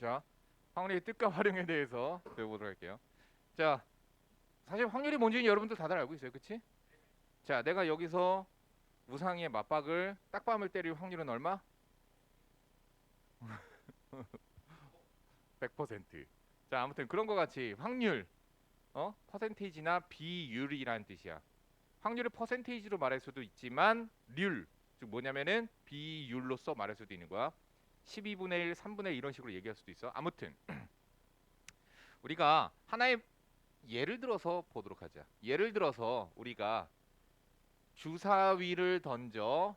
자, 확률의 뜻과 활용에 대해서 배워보도록 할게요. 자, 사실 확률이 뭔지는 여러분들 다들 알고 있어요, 그렇지? 자, 내가 여기서 우상의 맞박을 딱밤을 때릴 확률은 얼마? 100%. 자, 아무튼 그런 거 같이 확률, 어, 퍼센테이지나 비율이라는 뜻이야. 확률을 퍼센테이지로 말할 수도 있지만 률, 즉 뭐냐면은 비율로서 말할 수도 있는 거야. 12분의 1, 3분의 1 이런 식으로 얘기할 수도 있어. 아무튼 우리가 하나의 예를 들어서 보도록 하자. 예를 들어서 우리가 주사위를 던져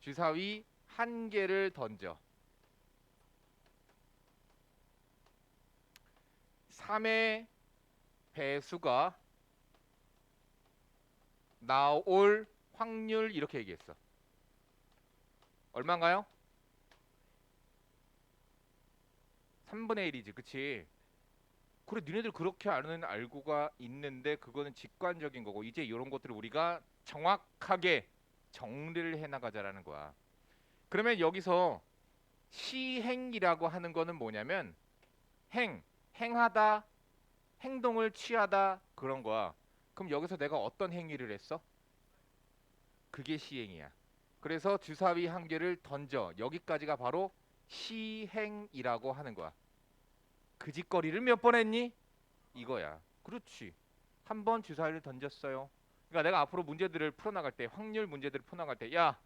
주사위 한 개를 던져 3의 배수가 나올 확률 이렇게 얘기했어. 얼마인가요? 3분의 1이지, 그치? 그래, 니네들 그렇게 아는 알고가 있는데 그거는 직관적인 거고 이제 이런 것들을 우리가 정확하게 정리를 해나가자라는 거야. 그러면 여기서 시행이라고 하는 거는 뭐냐면 행, 행하다, 행동을 취하다 그런 거야. 그럼 여기서 내가 어떤 행위를 했어? 그게 시행이야. 그래서 주사위 한 개를 던져 여기까지가 바로 시행이라고 하는 거야. 그 짓거리를 몇 번 했니? 이거야. 그렇지. 한 번 주사위를 던졌어요. 그러니까 내가 앞으로 문제들을 풀어나갈 때 확률 문제들을 풀어나갈 때 야,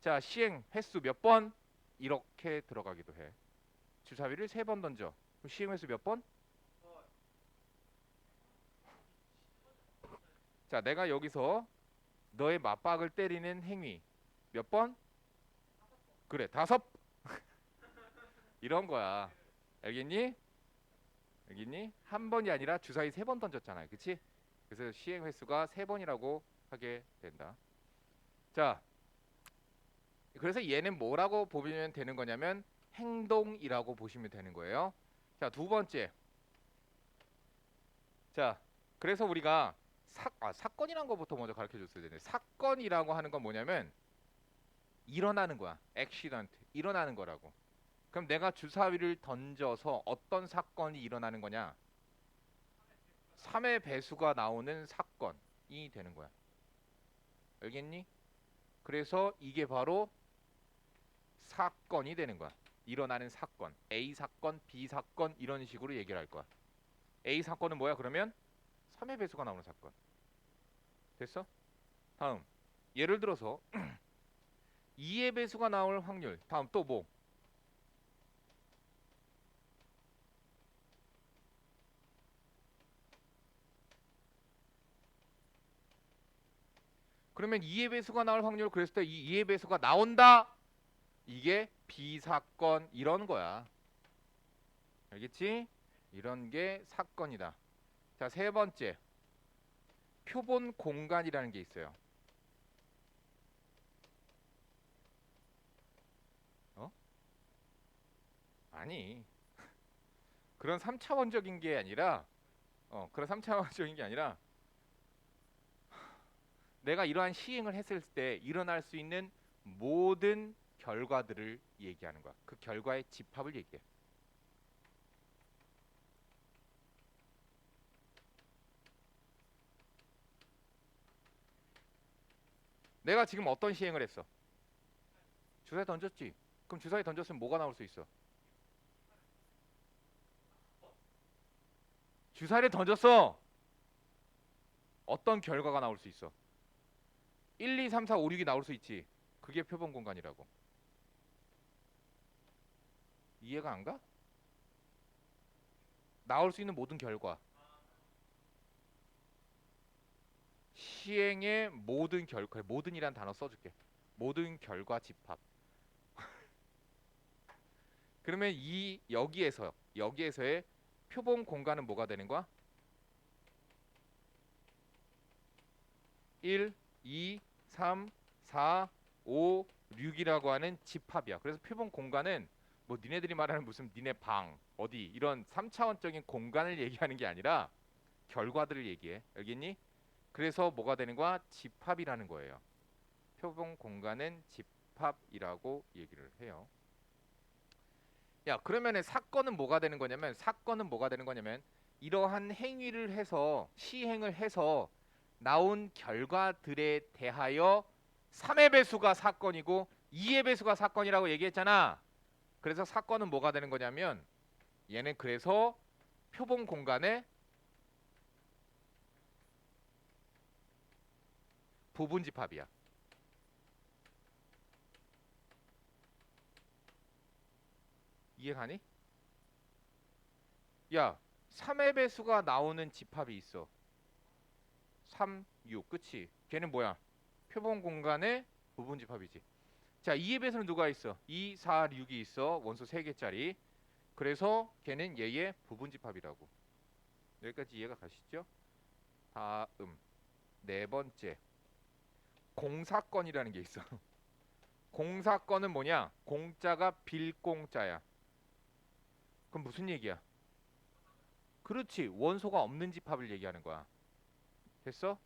자 시행 횟수 몇 번? 이렇게 들어가기도 해. 주사위를 세 번 던져. 그럼 시행 횟수 몇 번? 자, 내가 여기서 너의 맞박을 때리는 행위 몇 번? 그래, 다섯. 이런 거야. 알겠니? 알겠니? 한 번이 아니라 주사위 세 번 던졌잖아요. 그치? 그래서 시행 횟수가 세 번이라고 하게 된다. 자, 그래서 얘는 뭐라고 보면 되는 거냐면 행동이라고 보시면 되는 거예요. 자, 두 번째. 자, 그래서 우리가 사, 아, 사건이란 거부터 먼저 가르쳐 줬어야 되네. 사건이라고 하는 건 뭐냐면 일어나는 거야. 액시던트. 일어나는 거라고. 그럼 내가 주사위를 던져서 어떤 사건이 일어나는 거냐? 3의 배수가 나오는 사건이 되는 거야. 알겠니? 그래서 이게 바로 사건이 되는 거야. 일어나는 사건. A 사건, B 사건 이런 식으로 얘기를 할 거야. A 사건은 뭐야? 그러면 3의 배수가 나오는 사건. 됐어? 다음. 예를 들어서 2의 배수가 나올 확률. 다음 또 뭐? 그러면 2의 배수가 나올 확률 그랬을 때 이 2의 배수가 나온다. 이게 비사건 이런 거야. 알겠지? 이런 게 사건이다. 자, 세 번째. 표본 공간이라는 게 있어요. 어? 아니. 그런 3차원적인 게 아니라 어, 그런 3차원적인 게 아니라 내가 이러한 시행을 했을 때 일어날 수 있는 모든 결과들을 얘기하는 거야. 그 결과의 집합을 얘기해. 내가 지금 어떤 시행을 했어? 주사위 던졌지. 그럼 주사위 던졌으면 뭐가 나올 수 있어? 주사위를 던졌어. 어떤 결과가 나올 수 있어? 1, 2, 3, 4, 5, 6이 나올 수 있지. 그게 표본 공간이라고. 이해가 안 가? 나올 수 있는 모든 결과. 시행의 모든 결과, 모든이란 단어 써줄게. 모든 결과 집합. 그러면 이 여기에서 여기에서의 표본 공간은 뭐가 되는 거야? 1, 2, 3, 4, 5, 6이라고 하는 집합이야. 그래서 표본 공간은 뭐 니네들이 말하는 무슨 니네 방 어디 이런 3차원적인 공간을 얘기하는 게 아니라 결과들을 얘기해. 알겠니? 그래서 뭐가 되는 거야? 집합이라는 거예요. 표본 공간은 집합이라고 얘기를 해요. 야 그러면은 사건은 뭐가 되는 거냐면 사건은 뭐가 되는 거냐면 이러한 행위를 해서 시행을 해서 나온 결과들에 대하여 3의 배수가 사건이고 2의 배수가 사건이라고 얘기했잖아. 그래서 사건은 뭐가 되는 거냐면 얘는 그래서 표본 공간의 부분 집합이야. 이해가니? 야, 3의 배수가 나오는 집합이 있어. 3, 6, 그치? 걔는 뭐야? 표본 공간의 부분 집합이지. 자, 2의 배수는 누가 있어? 2, 4, 6이 있어. 원소 3개짜리. 그래서 걔는 얘의 부분 집합이라고. 여기까지 이해가 가시죠? 다음 네 번째 공사건이라는 게 있어. 공사건은 뭐냐? 공짜가 빌공짜야. 그럼 무슨 얘기야? 그렇지. 원소가 없는 집합을 얘기하는 거야. 됐어?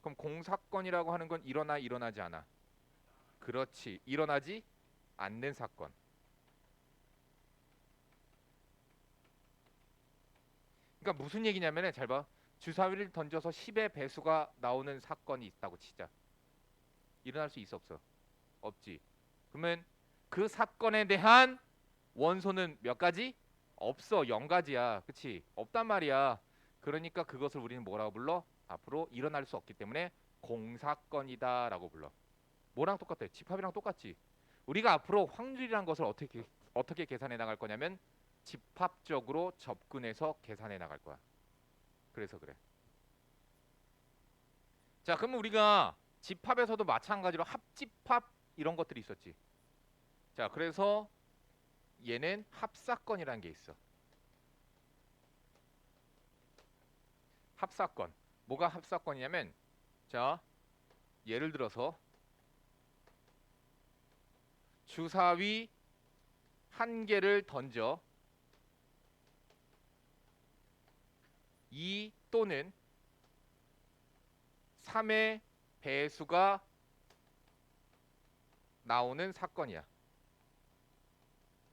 그럼 공사건이라고 하는 건 일어나 일어나지 않아. 그렇지. 일어나지 않는 사건. 그러니까 무슨 얘기냐면은 잘 봐. 주사위를 던져서 10의 배수가 나오는 사건이 있다고 치자. 일어날 수 있어 없어? 없지. 그러면 그 사건에 대한 원소는 몇 가지? 없어. 0가지야. 그치? 없단 말이야. 그러니까 그것을 우리는 뭐라고 불러? 앞으로 일어날 수 없기 때문에 공사건이다라고 불러. 뭐랑 똑같아? 집합이랑 똑같지. 우리가 앞으로 확률이란 것을 어떻게 어떻게 계산해 나갈 거냐면 집합적으로 접근해서 계산해 나갈 거야. 그래서 그래. 자, 그러면 우리가 집합에서도 마찬가지로 합집합 이런 것들이 있었지. 자, 그래서 얘는 합사건이라는 게 있어. 합사건. 뭐가 합사건이냐면 자, 예를 들어서 주사위 한 개를 던져 2 또는 3의 배수가 나오는 사건이야.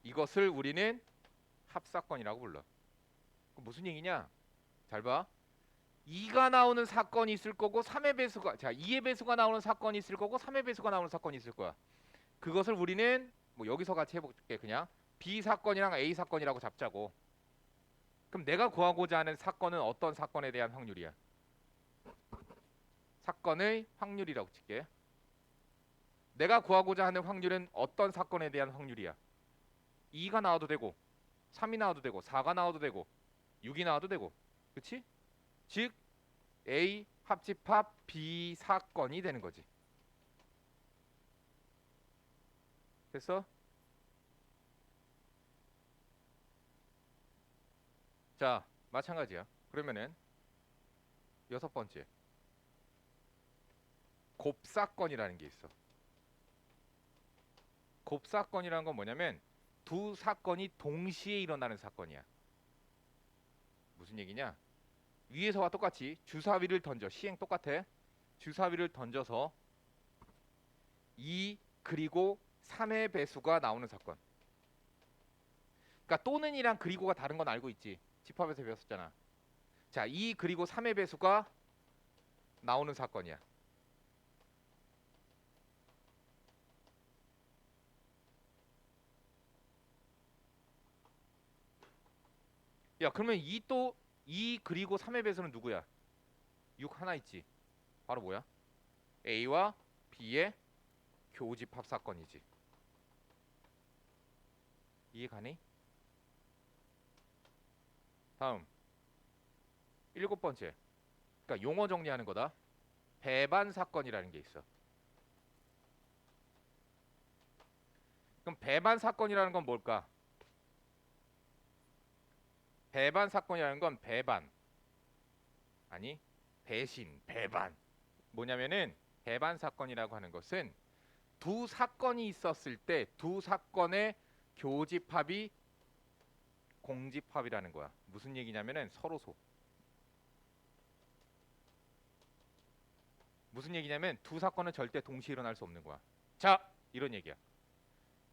이것을 우리는 합사건이라고 불러. 무슨 얘기냐? 잘 봐. 2가 나오는 사건이 있을 거고 3의 배수가 자 2의 배수가 나오는 사건이 있을 거고 3의 배수가 나오는 사건이 있을 거야. 그것을 우리는 뭐 여기서 같이 해볼게 그냥 B 사건이랑 A 사건이라고 잡자고. 그럼 내가 구하고자 하는 사건은 어떤 사건에 대한 확률이야? 사건의 확률이라고 칠게. 내가 구하고자 하는 확률은 어떤 사건에 대한 확률이야? 2가 나와도 되고 3이 나와도 되고 4가 나와도 되고 6이 나와도 되고 그치? 즉 A 합집합 B 사건이 되는 거지 됐어? 자 마찬가지야 그러면은 여섯 번째 곱사건이라는 게 있어 곱사건이라는 건 뭐냐면 두 사건이 동시에 일어나는 사건이야. 무슨 얘기냐? 위에서와 똑같이 주사위를 던져 시행 똑같아. 주사위를 던져서 2 그리고 3의 배수가 나오는 사건. 그러니까 또는이랑 그리고가 다른 건 알고 있지. 집합에서 배웠었잖아. 자, 2 그리고 3의 배수가 나오는 사건이야. 야 그러면 2또 2 그리고 3의 배수는 누구야? 6 하나 있지. 바로 뭐야? A와 B의 교집합 사건이지. 이해 가니? 다음 일곱 번째. 그러니까 용어 정리하는 거다. 배반 사건이라는 게 있어. 그럼 배반 사건이라는 건 뭘까? 배반 사건이라는 건 배반. 아니 배신 배반. 뭐냐면은 배반 사건이라고 하는 것은 두 사건이 있었을 때 두 사건의 교집합이 공집합이라는 거야. 무슨 얘기냐면은 서로소. 무슨 얘기냐면 두 사건은 절대 동시에 일어날 수 없는 거야. 자 이런 얘기야.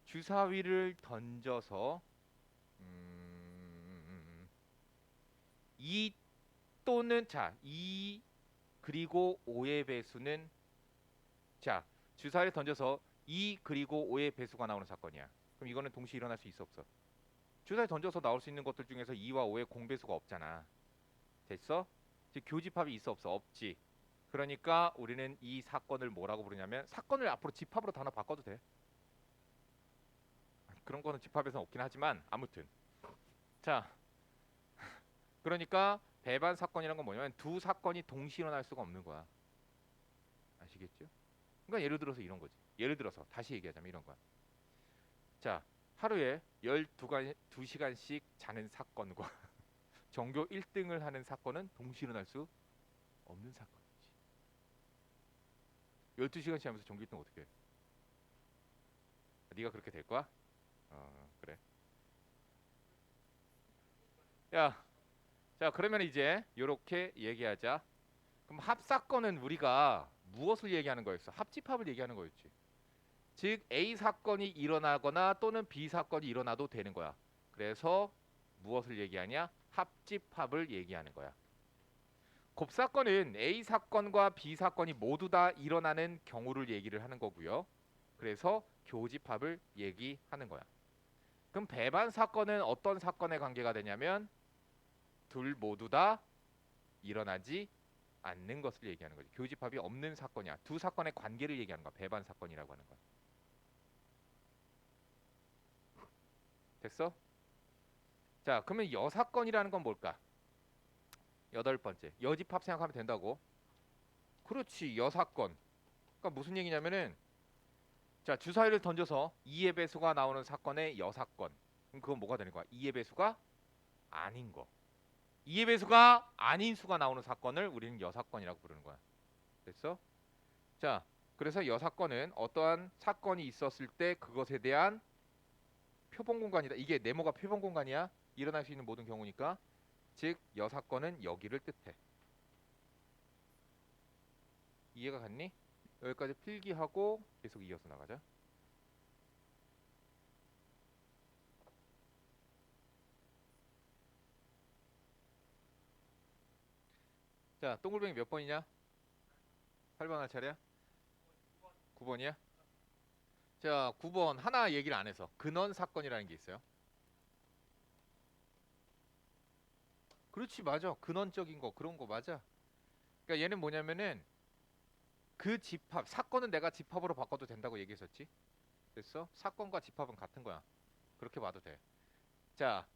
주사위를 던져서 2 또는 자2 그리고 5의 배수는 자 주사위를 던져서 2 그리고 5의 배수가 나오는 사건이야. 그럼 이거는 동시에 일어날 수 있어 없어? 주사위 던져서 나올 수 있는 것들 중에서 2와 5의 공배수가 없잖아. 됐어? 즉 교집합이 있어 없어? 없지. 그러니까 우리는 이 사건을 뭐라고 부르냐면 사건을 앞으로 집합으로 단어 바꿔도 돼. 그런 거는 집합에서는 없긴 하지만 아무튼 자 그러니까 배반 사건이란 건 뭐냐면 두 사건이 동시에 일어날 수가 없는 거야. 아시겠죠? 그러니까 예를 들어서 이런 거지. 예를 들어서 다시 얘기하자면 이런 거야. 자, 하루에 12간 2시간씩 자는 사건과 전교 1등을 하는 사건은 동시에 일어날 수 없는 사건이지. 12시간씩 하면서 전교 1등 어떻게 해? 네가 그렇게 될 거야? 어, 그래. 야, 자 그러면 이제 요렇게 얘기하자. 그럼 합사건은 우리가 무엇을 얘기하는 거였어? 합집합을 얘기하는 거였지. 즉 A 사건이 일어나거나 또는 B 사건이 일어나도 되는 거야. 그래서 무엇을 얘기하냐? 합집합을 얘기하는 거야. 곱사건은 A 사건과 B 사건이 모두 다 일어나는 경우를 얘기를 하는 거고요. 그래서 교집합을 얘기하는 거야. 그럼 배반 사건은 어떤 사건의 관계가 되냐면 둘 모두 다 일어나지 않는 것을 얘기하는 거지. 교집합이 없는 사건이야. 두 사건의 관계를 얘기하는 거야. 배반 사건이라고 하는 거야. 됐어? 자, 그러면 여사건이라는 건 뭘까? 여덟 번째. 여집합 생각하면 된다고. 그렇지. 여사건. 그러니까 무슨 얘기냐면은 자, 주사위를 던져서 2의 배수가 나오는 사건의 여사건. 그럼 그건 뭐가 되는 거야? 2의 배수가 아닌 거. 2의 배수가 아닌 수가 나오는 사건을 우리는 여사건이라고 부르는 거야. 됐어? 자, 그래서 여사건은 어떠한 사건이 있었을 때 그것에 대한 표본 공간이다. 이게 네모가 표본 공간이야. 일어날 수 있는 모든 경우니까. 즉 여사건은 여기를 뜻해. 이해가 갔니? 여기까지 필기하고 계속 이어서 나가자. 자, 동글뱅이 몇 번이냐? 8번 할 차례야? 9번이야? 자, 9번 하나 얘기를 안 해서 근원 사건이라는 게 있어요. 그렇지 맞아. 근원적인 거 그런 거 맞아. 그러니까 얘는 뭐냐면은 그 집합 사건은 내가 집합으로 바꿔도 된다고 얘기했었지. 됐어? 사건과 집합은 같은 거야. 그렇게 봐도 돼. 자,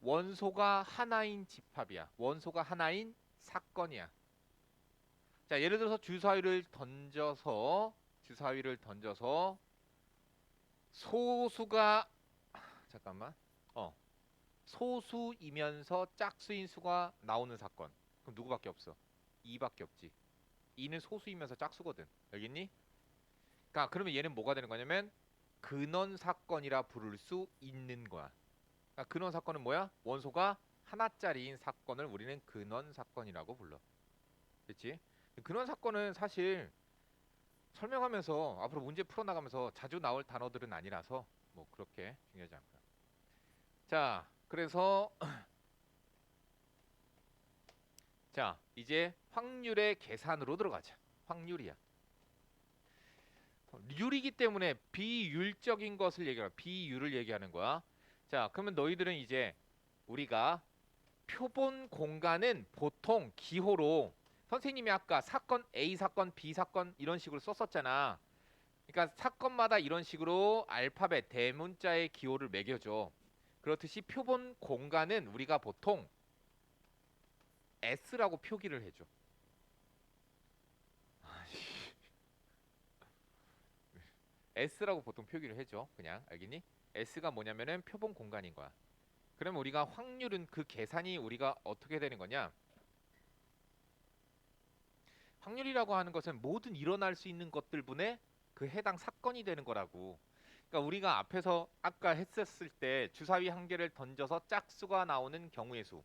원소가 하나인 집합이야. 원소가 하나인 사건이야. 자, 예를 들어서 주사위를 던져서 주사위를 던져서 소수가 잠깐만. 어. 소수이면서 짝수인 수가 나오는 사건. 그럼 누구밖에 없어? 2밖에 없지. 2는 소수이면서 짝수거든. 알겠니? 그러니까 그러면 얘는 뭐가 되는 거냐면 근원 사건이라 부를 수 있는 거야. 그러니까 근원 사건은 뭐야? 원소가 하나짜리인 사건을 우리는 근원 사건이라고 불러. 그렇지? 근원 사건은 사실 설명하면서 앞으로 문제 풀어나가면서 자주 나올 단어들은 아니라서 뭐 그렇게 중요하지 않고요. 자, 그래서 자 이제 확률의 계산으로 들어가자. 확률이야. 률이기 때문에 비율적인 것을 얘기하는 비율을 얘기하는 거야. 자, 그러면 너희들은 이제 우리가 표본 공간은 보통 기호로 선생님이 아까 사건 A 사건 B 사건 이런 식으로 썼었잖아. 그러니까 사건마다 이런 식으로 알파벳 대문자의 기호를 매겨줘. 그렇듯이 표본 공간은 우리가 보통 S라고 표기를 해줘. S라고 보통 표기를 해줘. 그냥 알겠니? S가 뭐냐면은 표본 공간인 거야. 그러면 우리가 확률은 그 계산이 우리가 어떻게 되는 거냐? 확률이라고 하는 것은 모든 일어날 수 있는 것들 분의 그 해당 사건이 되는 거라고. 그러니까 우리가 앞에서 아까 했었을 때 주사위 한 개를 던져서 짝수가 나오는 경우의 수.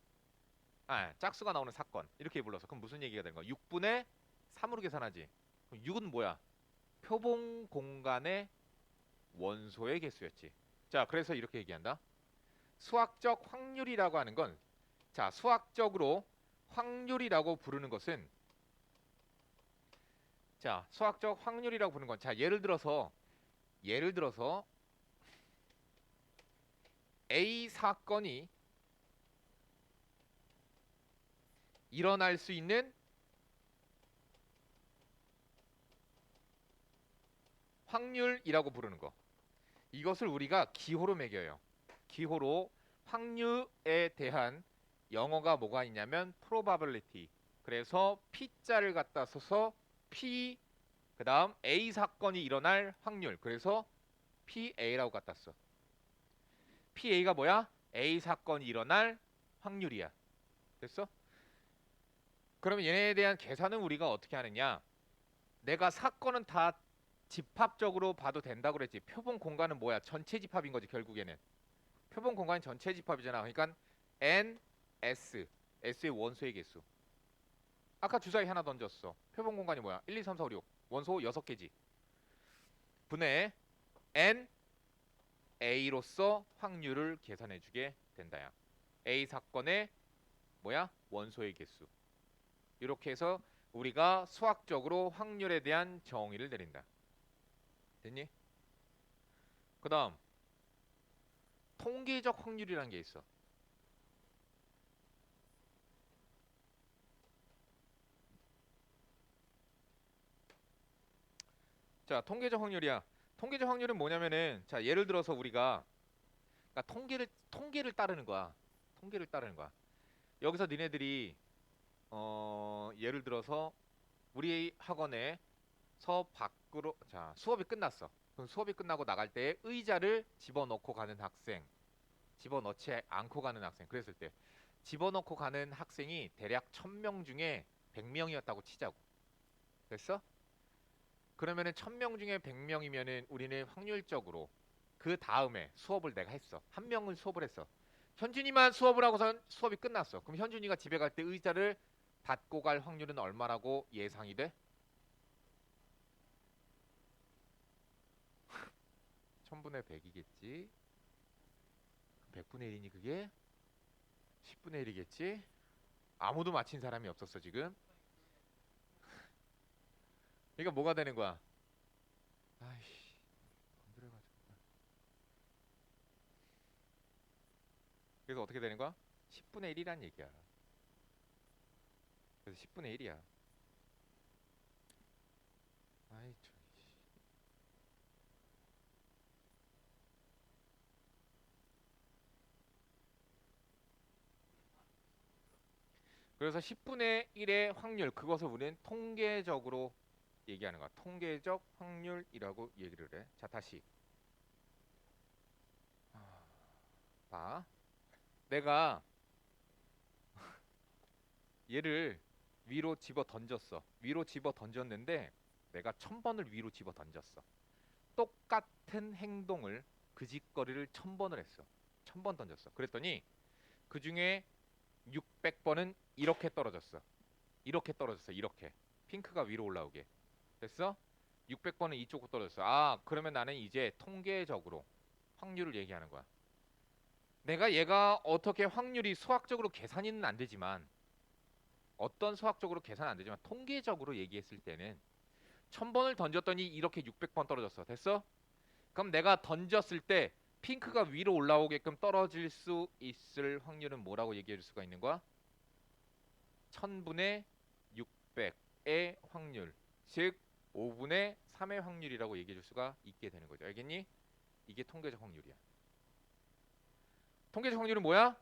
아, 짝수가 나오는 사건. 이렇게 불러서 그럼 무슨 얘기가 되는 거야? 6분의 3으로 계산하지. 그럼 6은 뭐야? 표본 공간의 원소의 개수였지. 자, 그래서 이렇게 얘기한다. 수학적 확률이라고 하는 건 자, 수학적으로 확률이라고 부르는 것은 자, 수학적 확률이라고 부르는 건 자, 예를 들어서 예를 들어서 A 사건이 일어날 수 있는 확률이라고 부르는 거. 이것을 우리가 기호로 매겨요. 기호로 확률에 대한 영어가 뭐가 있냐면 probability. 그래서 P자를 갖다 써서 P 그다음 A 사건이 일어날 확률. 그래서 PA라고 갖다 써. PA가 뭐야? A 사건이 일어날 확률이야. 됐어? 그러면 얘네에 대한 계산은 우리가 어떻게 하느냐? 내가 사건은 다 집합적으로 봐도 된다고 그랬지. 표본 공간은 뭐야? 전체 집합인 거지 결국에는. 표본 공간이 전체 집합이잖아. 그러니까 n s s의 원소의 개수. 아까 주사위 하나 던졌어. 표본 공간이 뭐야? 1, 2, 3, 4, 5, 6. 원소 6개지. 분의 n a로서 확률을 계산해 주게 된다야. a 사건의 뭐야? 원소의 개수. 이렇게 해서 우리가 수학적으로 확률에 대한 정의를 내린다. 됐니? 그다음 통계적 확률이라는 게 있어. 자, 통계적 확률이야. 통계적 확률은 뭐냐면은 자, 예를 들어서 우리가 그러니까 통계를 통계를 따르는 거야. 통계를 따르는 거야. 여기서 니네들이 어, 예를 들어서 우리 학원에서 밖으로 자, 수업이 끝났어. 그럼 수업이 끝나고 나갈 때 의자를 집어넣고 가는 학생, 집어넣지 않고 가는 학생. 그랬을 때 집어넣고 가는 학생이 대략 1000명 중에 100명이었다고 치자고. 됐어? 그러면은 1000명 중에 100명이면은 우리는 확률적으로 그 다음에 수업을 내가 했어. 한 명을 수업을 했어. 현준이만 수업을 하고선 수업이 끝났어. 그럼 현준이가 집에 갈 때 의자를 닫고 갈 확률은 얼마라고 예상이 돼? 1000분의 100이겠지. 100분의 1이니 그게 10분의 1이겠지. 아무도 맞힌 사람이 없었어 지금. 그러니까 뭐가 되는 거야? 아이씨, 건드려가지고. 그래서 어떻게 되는 거야? 10분의 1이란 얘기야. 그래서 10분의 1이야. 아이 참. 씨. 그래서 10분의 1의 확률 그것을 우리는 통계적으로 얘기하는 거야. 통계적 확률이라고 얘기를 해. 자 다시 아, 봐. 내가 얘를 위로 집어 던졌어. 위로 집어 던졌는데 내가 천 번을 위로 집어 던졌어. 똑같은 행동을 그 짓거리를 천 번을 했어. 천 번 던졌어. 그랬더니 그 중에 600번은 이렇게 떨어졌어. 이렇게 떨어졌어. 이렇게 핑크가 위로 올라오게. 됐어? 600번은 이쪽으로 떨어졌어. 아, 그러면 나는 이제 통계적으로 확률을 얘기하는 거야. 내가 얘가 어떻게 확률이 수학적으로 계산이는 안 되지만 어떤 수학적으로 계산 안 되지만 통계적으로 얘기했을 때는 1000번을 던졌더니 이렇게 600번 떨어졌어. 됐어? 그럼 내가 던졌을 때 핑크가 위로 올라오게끔 떨어질 수 있을 확률은 뭐라고 얘기해 줄 수가 있는 거야? 1000분의 600의 확률. 즉 5분의 3의 확률이라고 얘기해 줄 수가 있게 되는 거죠. 알겠니? 이게 통계적 확률이야. 통계적 확률은 뭐야?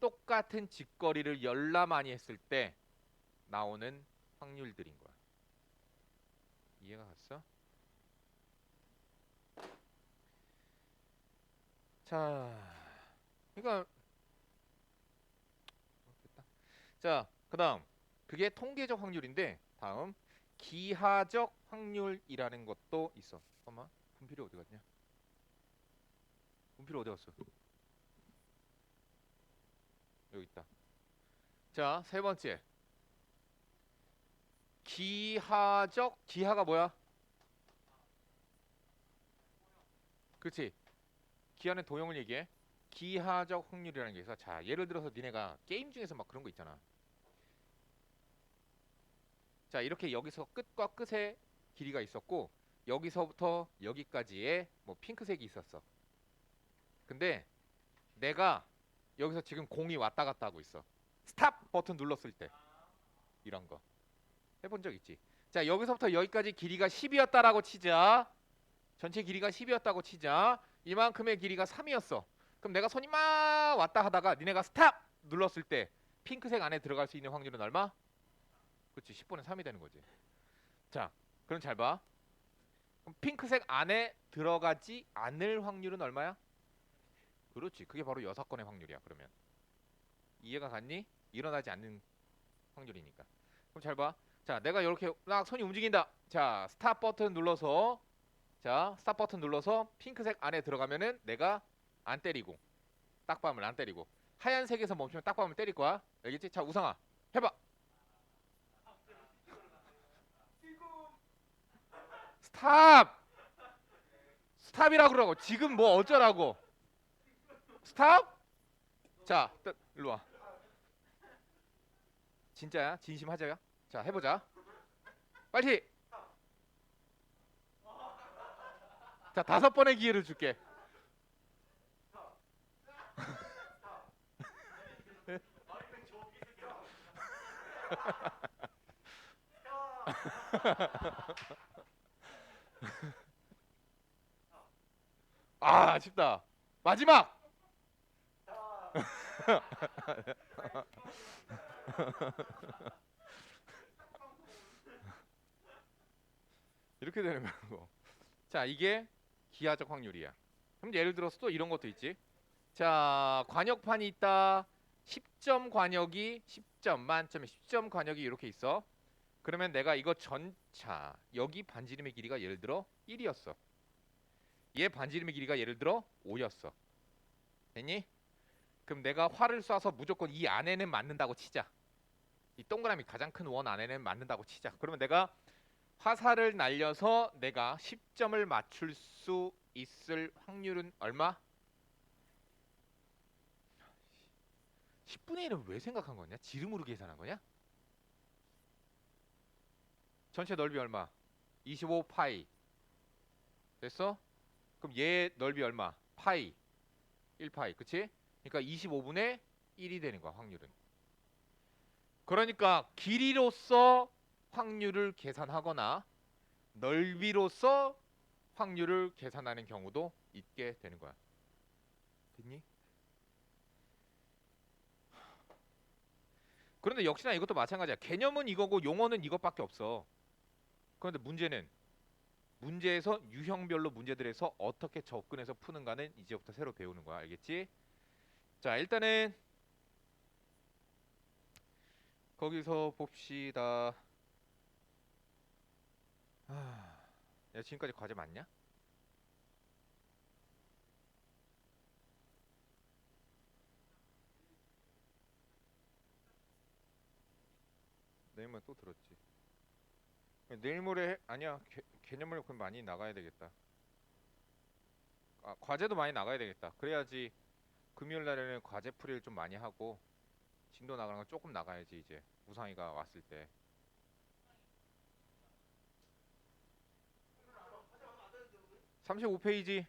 똑같은 짓거리를 열나 많이 했을 때 나오는 확률들인 거야. 이해가 갔어? 자, 그러니까. 자, 그다음 그게 통계적 확률인데 다음 기하적 확률이라는 것도 있어. 잠깐만, 분필이 어디 갔냐? 분필이 어디 갔어? 여기 있다. 자, 세 번째. 기하적 기하가 뭐야? 그렇지. 기하는 도형을 얘기해. 기하적 확률이라는 게 있어. 자, 예를 들어서 니네가 게임 중에서 막 그런 거 있잖아. 자, 이렇게 여기서 끝과 끝에 길이가 있었고 여기서부터 여기까지의 뭐 핑크색이 있었어. 근데 내가 여기서 지금 공이 왔다 갔다 하고 있어. 스탑 버튼 눌렀을 때 이런 거 해본 적 있지. 자, 여기서부터 여기까지 길이가 10이었다라고 치자. 전체 길이가 10이었다고 치자. 이만큼의 길이가 3이었어. 그럼 내가 손이 막 왔다 하다가 니네가 스탑 눌렀을 때 핑크색 안에 들어갈 수 있는 확률은 얼마? 그렇지 10분의 3이 되는 거지. 자, 그럼 잘 봐. 그럼 핑크색 안에 들어가지 않을 확률은 얼마야? 그렇지. 그게 바로 여섯 건의 확률이야. 그러면 이해가 갔니? 일어나지 않는 확률이니까. 그럼 잘 봐. 자, 내가 이렇게 막 손이 움직인다. 자, 스탑 버튼 눌러서 자, 스탑 버튼 눌러서 핑크색 안에 들어가면은 내가 안 때리고 딱밤을 안 때리고 하얀색에서 멈추면 딱밤을 때릴 거야. 알겠지? 자, 우상아. 해 봐. 스탑. 스탑이라 그러고 지금 뭐 어쩌라고? 스탑? 자, 뜨- 일로 와. 진짜야? 진심하자야? 자, 해보자. 빨리. 자, 다섯 번의 기회를 줄게. 아, 아쉽다. 마지막. 이렇게 되는 거고. 자, 이게 기하적 확률이야. 그럼 예를 들어서 또 이런 것도 있지. 자, 관역판이 있다. 10점 관역이 10점 만점에 10점 관역이 이렇게 있어. 그러면 내가 이거 전차 여기 반지름의 길이가 예를 들어 1이었어. 얘 반지름의 길이가 예를 들어 5였어. 됐니? 그럼 내가 활을 쏴서 무조건 이 안에는 맞는다고 치자. 이 동그라미 가장 큰 원 안에는 맞는다고 치자. 그러면 내가 화살을 날려서 내가 10점을 맞출 수 있을 확률은 얼마? 10분의 1은 왜 생각한 거냐? 지름으로 계산한 거냐? 전체 넓이 얼마? 25 파이. 됐어? 그럼 얘 넓이 얼마? 파이. 1 파이. 그치? 그러니까 25분의 1이 되는 거야, 확률은. 그러니까 길이로서 확률을 계산하거나 넓이로서 확률을 계산하는 경우도 있게 되는 거야. 됐니? 그런데 역시나 이것도 마찬가지야. 개념은 이거고 용어는 이것밖에 없어. 그런데 문제는 문제에서 유형별로 문제들에서 어떻게 접근해서 푸는가는 이제부터 새로 배우는 거야. 알겠지? 자, 일단은 거기서 봅시다. 아, 야 지금까지 과제 맞냐? 내일만 또 들었지. 내일 모레 해- 아니야 개, 개념을 그럼 많이 나가야 되겠다. 아 과제도 많이 나가야 되겠다. 그래야지 금요일 날에는 과제 풀이를 좀 많이 하고 진도 나가는 거 조금 나가야지 이제 우상이가 왔을 때. 삼십오 페이지